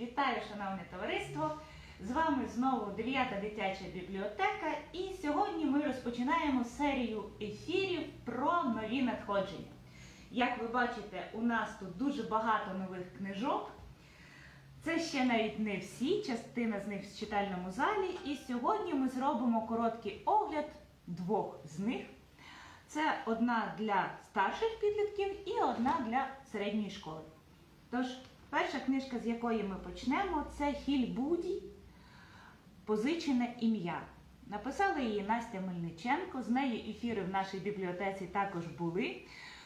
Вітаю, шановне товариство! З вами знову 9 дитяча бібліотека, і сьогодні ми розпочинаємо серію ефірів про нові надходження. Як ви бачите, у нас тут дуже багато нових книжок. Це ще навіть не всі, частина з них в читальному залі. І сьогодні ми зробимо короткий огляд двох з них. Це одна для старших підлітків і одна для середньої школи. Тож, перша книжка, з якої ми почнемо, це Хіль Буді Позичене ім'я. Написала її Настя Мельниченко. З нею ефіри в нашій бібліотеці також були.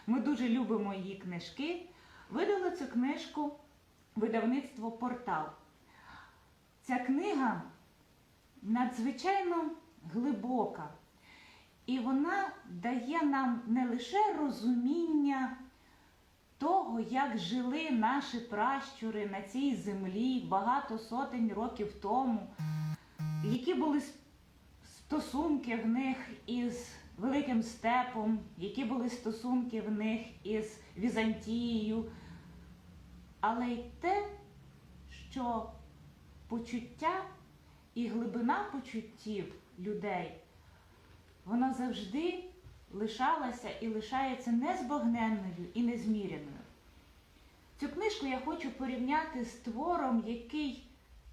Ми дуже любимо її книжки. Видали цю книжку видавництво Портал. Ця книга надзвичайно глибока. І вона дає нам не лише розуміння того, як жили наші пращури на цій землі багато сотень років тому, які були стосунки в них із Великим Степом, які були стосунки в них із Візантією, але й те, що почуття і глибина почуттів людей вона завжди лишалася і лишається незбагненною і незміряною. Цю книжку я хочу порівняти з твором, який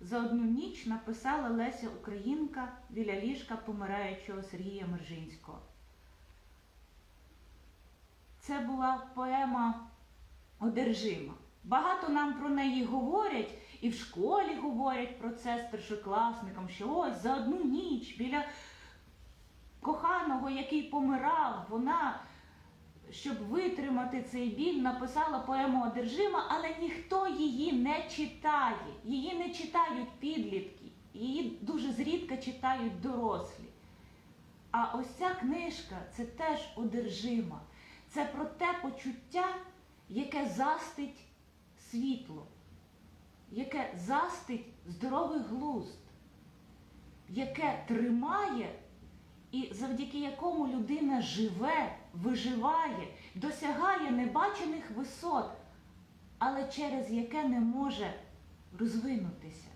за одну ніч написала Леся Українка біля ліжка помираючого Сергія Мержинського. Це була поема одержима. Багато нам про неї говорять, і в школі говорять про це старшокласникам, що ось за одну ніч біля коханого, який помирав, вона, щоб витримати цей біль, написала поему Одержима, але ніхто її не читає. Її не читають підлітки, її дуже зрідка читають дорослі. А ось ця книжка це теж одержима. Це про те почуття, яке застить світло, яке застить здоровий глузд, яке тримає і завдяки якому людина живе, виживає, досягає небачених висот, але через яке не може розвинутися,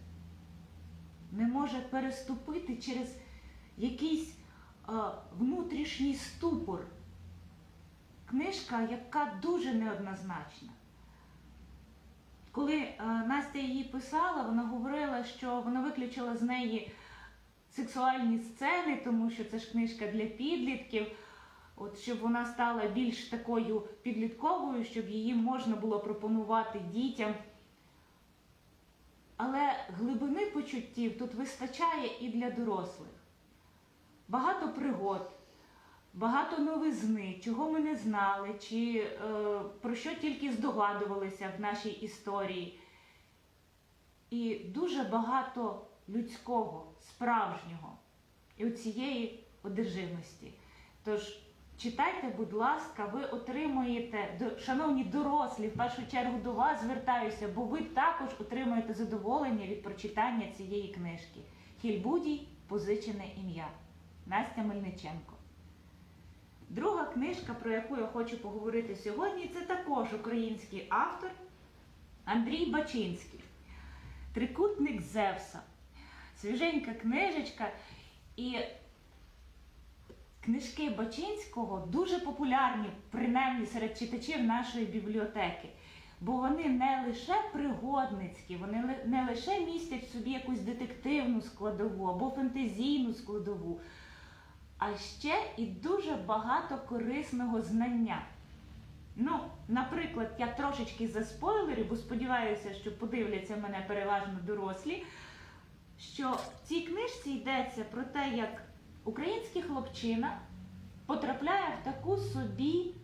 не може переступити через якийсь е, внутрішній ступор. Книжка, яка дуже неоднозначна. Коли Настя її писала, вона говорила, що вона виключила з неї сексуальні сцени, тому що це ж книжка для підлітків, от щоб вона стала більш такою підлітковою, щоб її можна було пропонувати дітям. Але глибини почуттів тут вистачає і для дорослих. Багато пригод, багато новизни, чого ми не знали, чи е, про що тільки здогадувалися в нашій історії. І дуже багато людського, справжнього і у цієї одержимості. Тож читайте, будь ласка, ви отримуєте, шановні дорослі, в першу чергу до вас звертаюся, бо ви також отримуєте задоволення від прочитання цієї книжки. Хільбудій позичене ім'я. Настя Мельниченко. Друга книжка, про яку я хочу поговорити сьогодні, це також український автор Андрій Бачинський. Трикутник Зевса. Свіженька книжечка. І книжки Бачинського дуже популярні, принаймні серед читачів нашої бібліотеки. Бо вони не лише пригодницькі, вони не лише містять в собі якусь детективну складову або фентезійну складову, а ще і дуже багато корисного знання. Ну, наприклад, я трошечки заспойлерю, бо сподіваюся, що подивляться мене переважно дорослі, що в цій книжці йдеться про те, як український хлопчина потрапляє в таку собі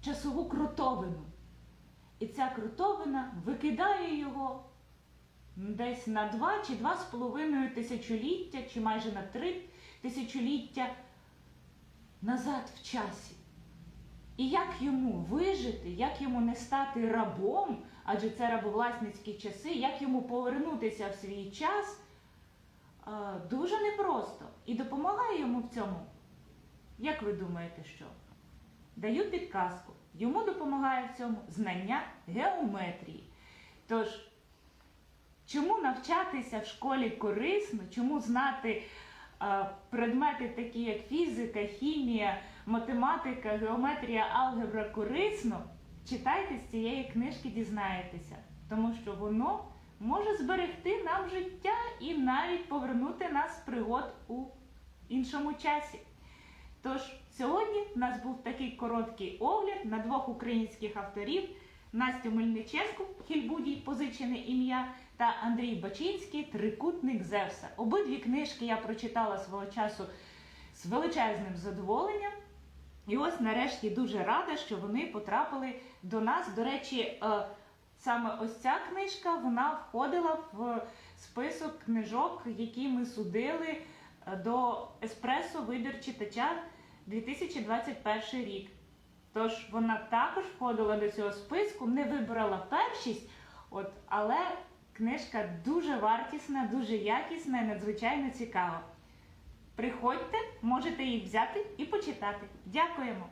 часову крутовину. І ця крутовина викидає його десь на два чи два з половиною тисячоліття, чи майже на три тисячоліття назад в часі. І як йому вижити, як йому не стати рабом, адже це рабовласницькі часи, як йому повернутися в свій час, е, дуже непросто. І допомагає йому в цьому. Як ви думаєте, що? Даю підказку. Йому допомагає в цьому знання геометрії. Тож, чому навчатися в школі корисно, чому знати е, предмети, такі як фізика, хімія, математика, геометрія, алгебра корисно, читайте з цієї книжки, дізнаєтеся, тому що воно може зберегти нам життя і навіть повернути нас з пригод у іншому часі. Тож сьогодні в нас був такий короткий огляд на двох українських авторів Настю Мельниченку, Хільбудій, позичене ім'я, та Андрій Бачинський Трикутник Зевса. Обидві книжки я прочитала свого часу з величезним задоволенням. І ось нарешті дуже рада, що вони потрапили до нас. До речі, е, саме ось ця книжка вона входила в список книжок, які ми судили е, до еспресо вибір читача 2021 рік. Тож вона також входила до цього списку, не вибрала першість, от, але книжка дуже вартісна, дуже якісна і надзвичайно цікава. Приходьте, можете їх взяти і почитати. Дякуємо!